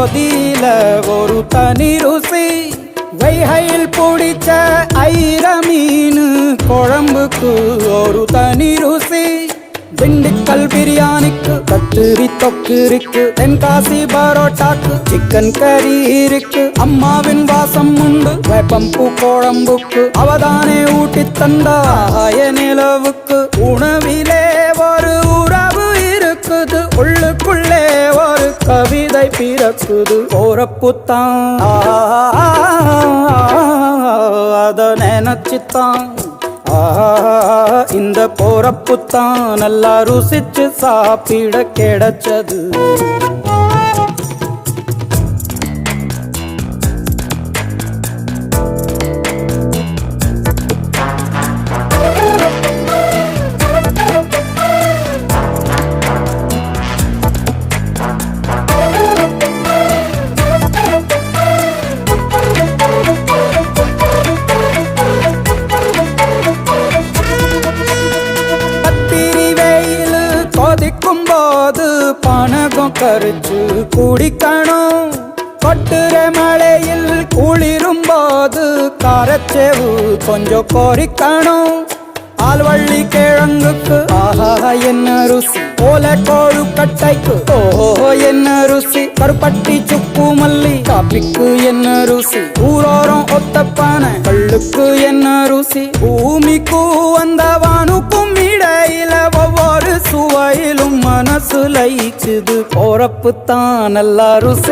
திருநெல்வேலி ஒரு தனி ருசி. வைகையில் பிடிச்ச ஐர மீன் குழம்புக்கு ஒரு தனி ருசி. திண்டுக்கல் பிரியாணிக்கு கத்திரி தொக்கு இருக்கு தென்காசி பரோட்டாக்கு சிக்கன் கறி இருக்கு. அம்மாவின் வாசம் உண்டு வேப்பம்பு குழம்புக்கு. அவதானே ஊட்டி தந்தாய நிலவுக்கு. உணவிலே ஒரு உறவு இருக்குது. உள்ளுக்குள்ளே ஒரு கவி பிறக்குது ஓரப்புத்தான் அத நினைச்சுத்தான். இந்த போறப்புத்தான் நல்லா ருசிச்சு சாப்பிட கிடைச்சது. பானகம் கரைச்சு குடிக்கணும். கொட்டுற மழையில் குளிரும் போது காரச்சேவு கொஞ்சம் கொறிக்கணும் ஆழ்வள்ளி கிழங்குக்கு ஆஹா என்ன ருசி. போல கோழு கட்டைக்கு ஓஹோ என்ன ருசி. கருப்பட்டி சுக்கு மல்லி காப்பிக்கு என்ன ருசி. ஊரோரம் ஒத்தப்பான கல்லுக்கு என்ன ருசி. பூமிக்கு வந்தவானு ஒவ்வொரு சுவையிலும் போறப்பு தான் நல்லா ருசி